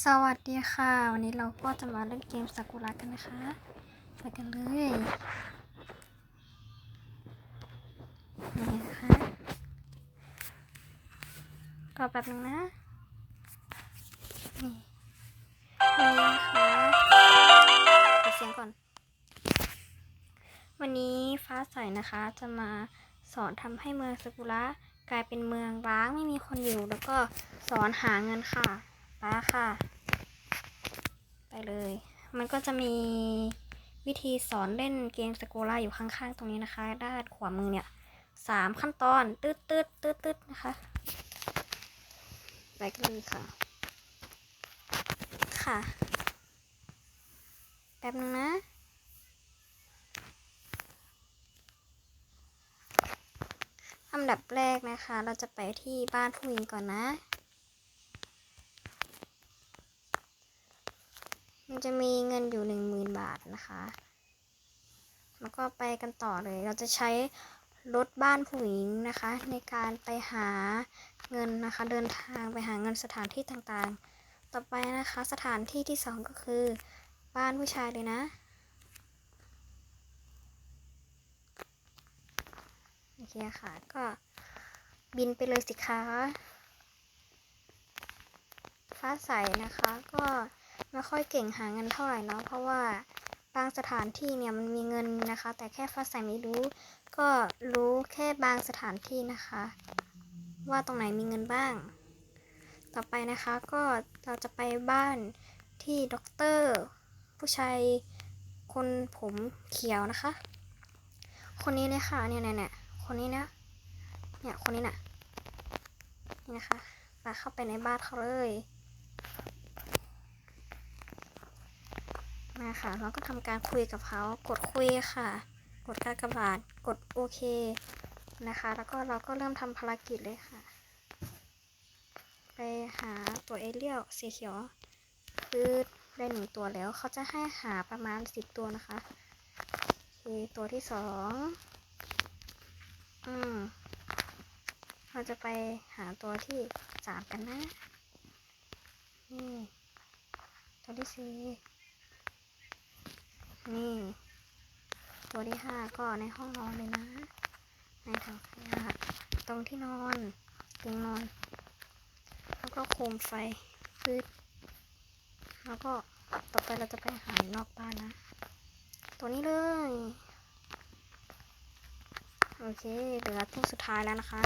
สวัสดีค่ะ วันนี้เราก็จะมาเล่นเกมซากุระกันนะคะไปกันเลยนี่นะคะรอแป๊บนึงนะนี่นี่นะคะปิดเสียงก่อน วันนี้ฟ้าใสนะคะ จะมาสอนทำให้เมืองซากุระกลายเป็นเมืองร้างไม่มีคนอยู่ แล้วก็สอนหาเงินค่ะ ไปค่ะ ไปเลย มันก็จะมีวิธีสอนเล่นเกมสโกล่าอยู่ข้างๆ ตรงนี้นะคะ ด้านขวามือเนี่ยสามขั้นตอน ตืดตืดตืดตืดนะคะ ไปกันเลยค่ะ ค่ะ แป๊บนึงนะอันดับแรกนะคะ เราจะไปที่บ้านผู้หญิงก่อนนะ มัน จะมีเงินอยู่หนึ่งหมื่นบาทนะคะแล้วก็ไปกันต่อเลย เราจะใช้รถบ้านผู้หญิงนะคะ ในการไปหาเงินนะคะ เดินทางไปหาเงินสถานที่ต่างๆ ต่อไปนะคะสถานที่ที่สองก็คือบ้านผู้ชายเลยนะโอเคค่ะก็บินไปเลยสิคะฟ้าใสนะคะก็ ไม่ค่อยเก่งหาเงินเท่าไหร่เนาะเพราะว่าบางสถานที่เนี่ยมันมีเงินนะคะ แต่แค่ฟ้าใสไม่รู้ ก็รู้แค่บางสถานที่นะคะ ว่าตรงไหนมีเงินบ้าง ต่อไปนะคะก็เราจะไปบ้านที่ด็อกเตอร์ผู้ชายคนผมเขียวนะคะ คนนี้เลยค่ะเนี่ยเนี่ยคนนี้นะเนี่ยคนนี้น่ะนี่นะคะไปเข้าไปในบ้านเขาเลย มาค่ะ เราก็ทำการคุยกับเขากดคุยค่ะ กดกากบาทกดโอเคนะคะ แล้วก็เราก็เริ่มทำภารกิจเลยค่ะ ไปหาตัวเอเลียลสีเขียวคือได้หนึ่งตัวแล้วเขาจะให้หาประมาณสิบตัวนะคะโอเคตัวที่สองอืมเราจะไปหาตัวที่สามกันนะนี่ตัวที่สี่ นี่ตัวที่ห้าก็ในห้องนอนเลยนะ ในถังขยะตรงที่นอนเตียงนอน แล้วก็โคมไฟพืดแล้วก็ต่อไปเราจะไปหานอกบ้านนะ ตัวนี้เลย โอเคเหลือตัวสุดท้ายแล้วนะคะ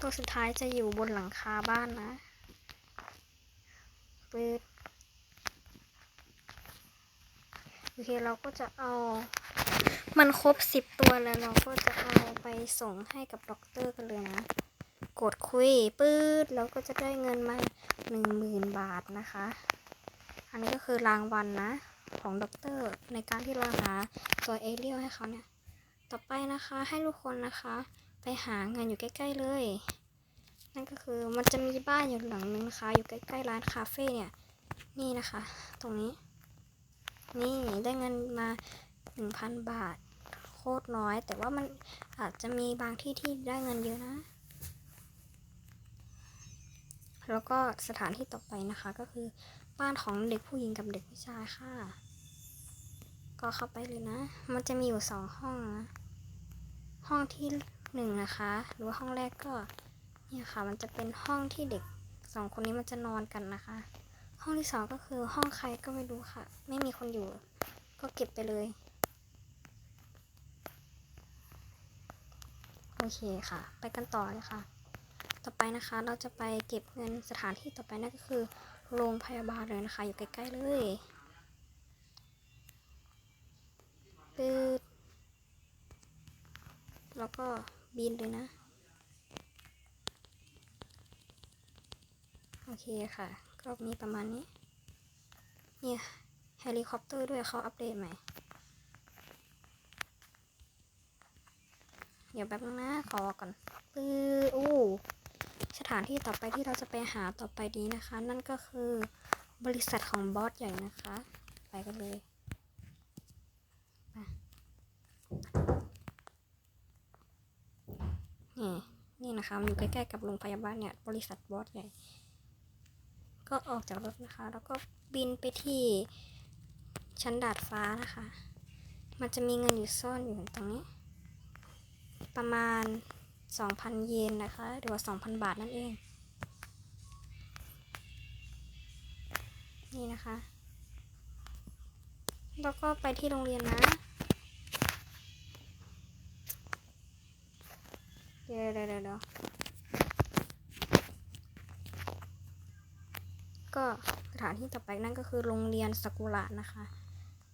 ตัวสุดท้ายจะอยู่บนหลังคาบ้านนะปืดโอ เคเราก็จะเอา มันครบสิบตัวแล้วเราก็จะเอาไปส่งให้กับด็อกเตอร์กันเลยนะ กดคุยปื๊ดแล้วก็จะได้เงินมาหนึ่งหมื่นบาทนะคะ อันนี้ก็คือรางวัลนะของด็อกเตอร์ในการที่เราหาตัวเอเลียลให้เขาเนี่ย ต่อไปนะคะให้ทุกคนนะคะ ไปหางินอยู่ใกล้ ๆเลย นั่นก็คือมันจะมีบ้านอยู่หลังนึงนะคะ อยู่ใกล้ๆร้านคาเฟ่เนี่ย นี่นะคะ ตรงนี้ นี่ได้เงินมาหนึ่งพันบาท โคตรน้อย แต่ว่ามันอาจจะมีบางที่ที่ได้เงินเยอะนะ แล้วก็สถานที่ต่อไปนะคะก็คือบ้านของเด็กผู้หญิงกับเด็กผู้ชายค่ะ ก็เข้าไปเลยนะ มันจะมีอยู่สองห้องนะ ห้องที่หนึ่งนะคะ หรือว่าห้องแรกก็เนี่ยค่ะ มันจะเป็นห้องที่เด็กสองคนนี้มันจะนอนกันนะคะ ห้องที่สองก็คือห้องใครก็ไม่รู้ค่ะ ไม่มีคนอยู่ ก็เก็บไปเลย โอเคค่ะ ไปกันต่อเลยค่ะ ต่อไปนะคะเราจะไปเก็บเงินสถานที่ต่อไปนั่นก็คือโรงพยาบาลเลยนะคะ อยู่ใกล้ๆเลยปืดแล้วก็บินเลยนะ อเคค่ะ ก็มีประมาณนี้นี่เฮลิคอปเตอร์ด้วยเขาอัปเดตใหม่ เดี๋ยวแป๊บนึงนะขอก่อนปื้ออู้สถานที่ต่อไปที่เราจะไปหาต่อไปนี้นะคะ นั่นก็คือบริษัทของบอสใหญ่นะคะ ไปกันเลยนี่นี่นะคะมันอยู่ใกล้ๆกับโรงพยาบาลเนี่ย บริษัทบอสใหญ่ ก็ออกจากรถนะคะ แล้วก็บินไปที่ชั้นดาดฟ้านะคะ มันจะมีเงินอยู่ซ่อนอยู่ตรงนี้ ประมาณ 2,000 เยนนะคะ หรือว่า 2,000 บาทนั่นเอง นี่นะคะ แล้วก็ไปที่โรงเรียนนะ เดี๋ยวเดี๋ยวเดี๋ยวเดี๋ยว ก็สถานที่ต่อไปนั่นก็คือโรงเรียนสกุระนะคะ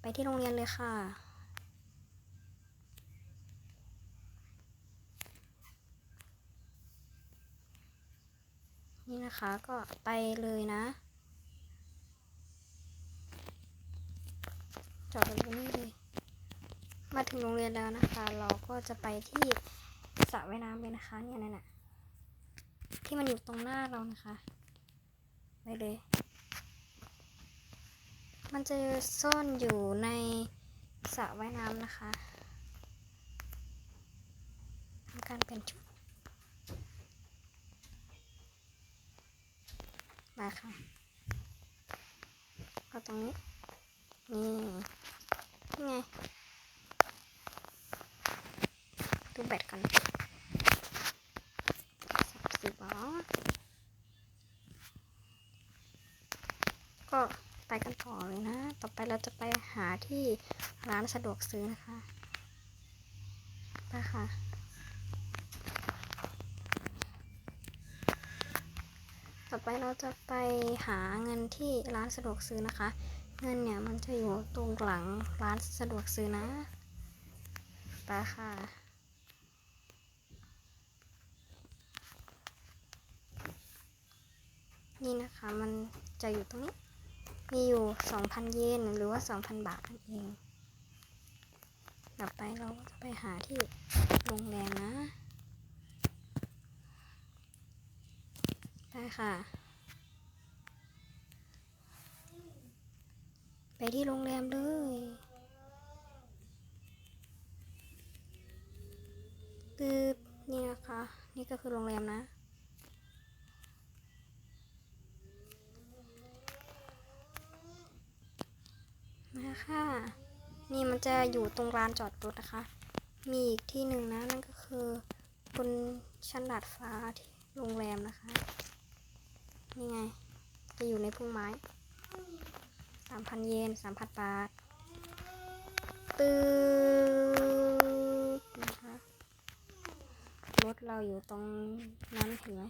ไปที่โรงเรียนเลยค่ะ นี่นะคะก็ไปเลยนะจอดรถไว้นี่เลย มาถึงโรงเรียนแล้วนะคะ เราก็จะไปที่สระว่ายน้ำเลยนะคะ เนี่ยนั่นน่ะที่มันอยู่ตรงหน้าเรานะคะ ไปเลย มันจะซ่อนอยู่ในสระว่ายน้ำนะคะทำการเปลี่ยนชุดมาค่ะก็ตรงนี้นี่นี่ไง ดูแบตกันสามสิบอ๋อ ก็ไปกันต่อเลยนะ ต่อไปเราจะไปหาที่ร้านสะดวกซื้อนะคะ ไปค่ะ ต่อไปเราจะไปหาเงินที่ร้านสะดวกซื้อนะคะ เงินเนี่ยมันจะอยู่ตรงหลังร้านสะดวกซื้อนะ ไปค่ะนี่นะคะ มันจะอยู่ตรงนี้ มีอยู่ 2,000 เยนหรือว่า 2,000 บาทนั่นเองต่อไปเราก็จะไปหาที่โรงแรมนะ ได้ค่ะ ไปที่โรงแรมเลยตืบนี่นะคะ นี่ก็คือโรงแรมนะ มาค่ะนี่มันจะอยู่ตรงลานจอดรถนะคะ มีอีกที่หนึ่งนะนั่นก็คือบนชั้นดาดฟ้าที่โรงแรมนะคะ นี่ไง จะอยู่ในพุ่มไม้สามพันเยนสามพันบาทตืดนะคะรถเราอยู่ตรงนั้นเห็นไหม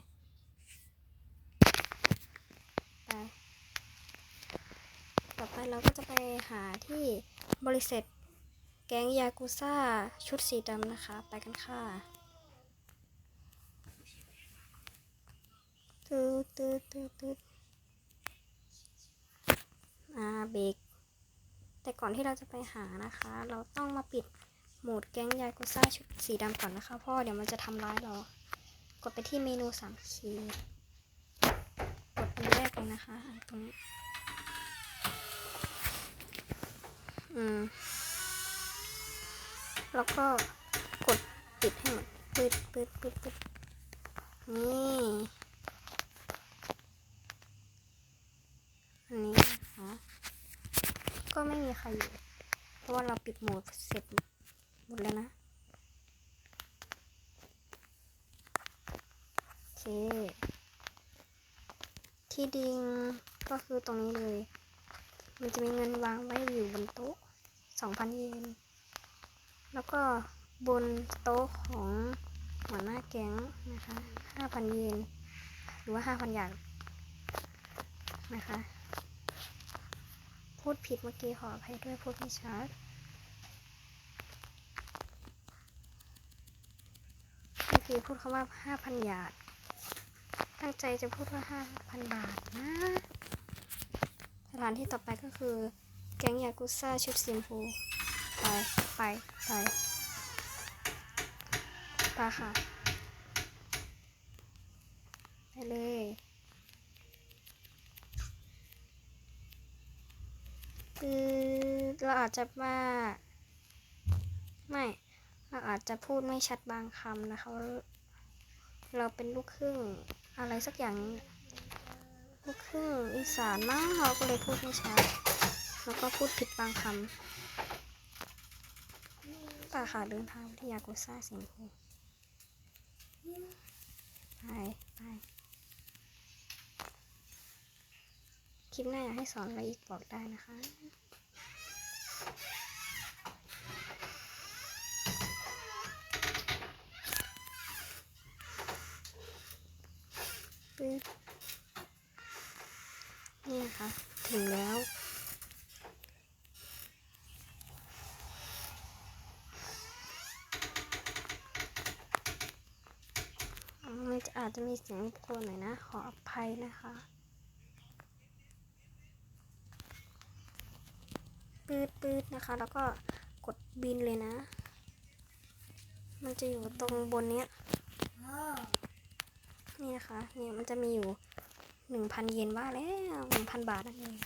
ไป ต่อไปเราก็จะไปหาที่บริษัทแก๊งยากุซ่าชุดสีดำนะคะ ไปกันค่ะตืดตืดตืดตืดอ่าเบรกแต่ก่อนที่เราจะไปหานะคะ เราต้องมาปิดโหมดแก๊งยากุซ่าชุดสีดำก่อนนะคะเพราะเดี๋ยวมันจะทำร้ายเรา กดไปที่เมนูสามขีดกดอันแรกเลยนะคะอันตรงนี้ อืม แล้วก็กดปิดให้หมดปิดปิดปิดปิดนี่อันนี้นะคะก็ไม่มีใครอยู่ เพราะว่าเราปิดโหมดเสร็จหมดแล้วนะ โอเค ที่ดิงก็คือตรงนี้เลย มันจะมีเงินวางไว้อยู่บนโต๊ะ 2,000เยน แล้วก็บนโต๊ะของหัวหน้าแก๊งนะคะ5,000เยน หรือว่า5,000อย่างนะคะ พูดผิดเมื่อกี้ขออภัยด้วยพูดไม่ชัดเมื่อกี้พูดคำว่า5,000หยาด ตั้งใจจะพูดว่า5,000บาทนะ สถานที่ต่อไปก็คือ แก๊งยากุซ่าชุดสีชมพู ไป ไป ไปไปค่ะ ไปเลยคือเราอาจจะมาไม่ เราอาจจะพูดไม่ชัดบางคำนะคะ เราเป็นลูกครึ่งอะไรสักอย่าง ลูกครึ่งอีสานมากเราก็เลยพูดไม่ชัด แล้วก็พูดผิดบางคำป่าค่ะเดินทางที่ยากุซ่าสิงคโปร์ไปไปคลิปหน้าอยากให้สอนอะไรอีกบอกได้นะคะปึ๊บนี่นะคะถึงแล้ว อ๋อมันจะ อาจจะมีเสียงรบกวนหน่อยนะ ขออภัยนะคะปืดปืดนะคะ แล้วก็กดบินเลยนะ มันจะอยู่ตรงบนเนี้ยนี่นะคะเนี่ยมันจะมีอยู่หนึ่งพันเยนว่าแล้วหนึ่งพันบาทนั่นเอง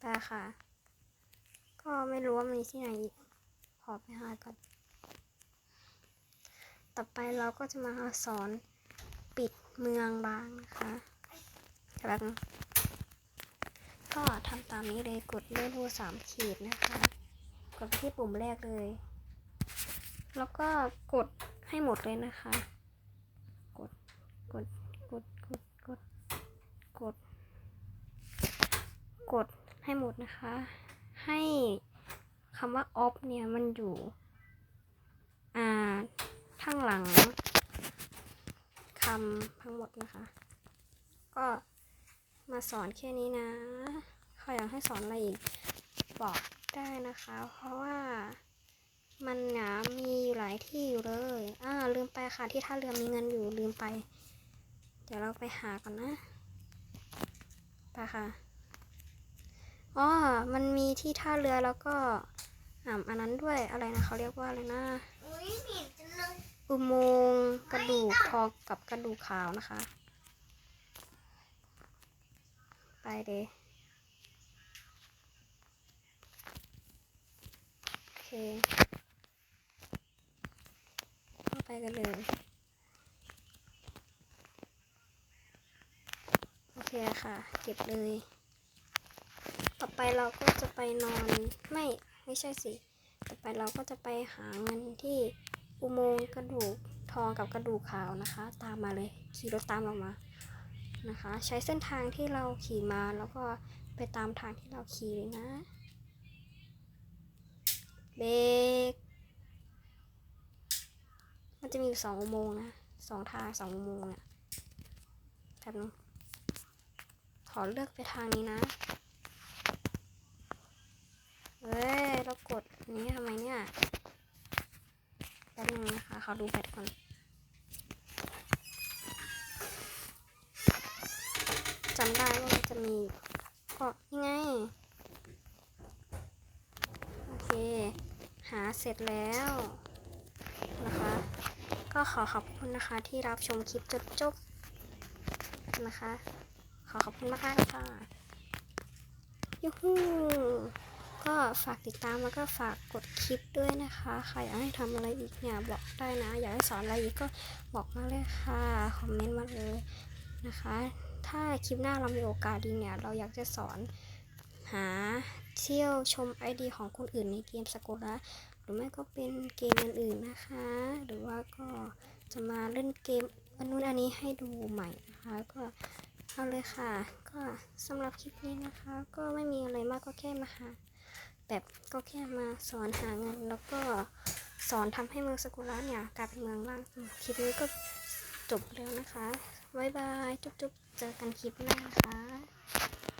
ไปค่ะ ก็ไม่รู้ว่ามีที่ไหนอีก ขอไปหาก่อน ต่อไปเราก็จะมาสอนปิดเมืองบางนะคะแบบนึงก็ทำตามนี้เลยกดเลื่อนรูสามขีดนะคะ กดไปที่ปุ่มแรกเลย แล้วก็กดให้หมดเลยนะคะ กด กด กด กด กด กด กดให้หมดนะคะ ให้ คำว่า off เนี่ยมันอยู่อ่าข้างหลังคำทั้งหมดนะคะ ก็มาสอนแค่นี้นะใครอยากให้สอนอะไรอีกบอกได้นะคะ เพราะว่ามันหนามีอยู่หลายที่อยู่เลย อ่า ลืมไปค่ะที่ท่าเรือมีเงินอยู่ลืมไป เดี๋ยวเราไปหาก่อนนะไปค่ะอ๋อมันมีที่ท่าเรือแล้วก็ อ่าอันนั้นด้วยอะไรนะเขาเรียกว่าอะไรนะอุ้ยผิดจังเลยอุโมงค์กระดูกทองกับกระดูกขาวนะคะ ไปเดยโอเคเข้าไปกันเลยโอเคค่ะ เก็บเลย ต่อไปเราก็จะไปนอนไม่ ไม่ใช่สิ ต่อไปเราก็จะไปหาเงินที่อุโมงค์กระดูกทองกับกระดูกขาวนะคะ ตามมาเลยขี่รถตามเรามานะคะ ใช้เส้นทางที่เราขี่มาแล้วก็ไปตามทางที่เราขี่เลยนะเบรกมันจะมีอยู่สองอุโมงค์นะสองทางสองอุโมงค์เนี่ยแป๊บนึงขอเลือกไปทางนี้นะ เอ้ยเรากดนี้ทำไมเนี่ยแป๊บนึงนะคะเขอดูแบตก่อนจำได้ว่าจะมีก็ยังไง โอเค หาเสร็จแล้วนะคะ ก็ขอขอบคุณนะคะที่รับชมคลิปจนจบนะคะ ขอขอบคุณมากๆค่ะยูฮู ก็ฝากติดตามแล้วก็ฝากกดคลิปด้วยนะคะใครอยากให้ทำอะไรอีกเนี่ยบอกได้นะ อยากให้สอนอะไรอีกก็บอกมาเลยค่ะคอมเมนต์มาเลยนะคะ ถ้าคลิปหน้าเรามีโอกาสดีเนี่ยเราอยากจะสอนหาเที่ยวชมไอดีของคนอื่นในเกมสกุละหรือไม่ก็เป็นเกมอื่นๆนะคะ หรือว่าก็จะมาเล่นเกมอันนู้นอันนี้ให้ดูใหม่นะคะก็เอาเลยค่ะ ก็สำหรับคลิปนี้นะคะ ก็ไม่มีอะไรมากก็แค่มาหา แบบก็แค่มาสอนหาเงิน แล้วก็สอนทำให้เมืองสกุระเนี่ยกลายเป็นเมืองร่างคลิปนี้ก็จบแล้วนะคะ บ๊ายบาย จุ๊บๆ เจอกันคลิปหน้านะคะ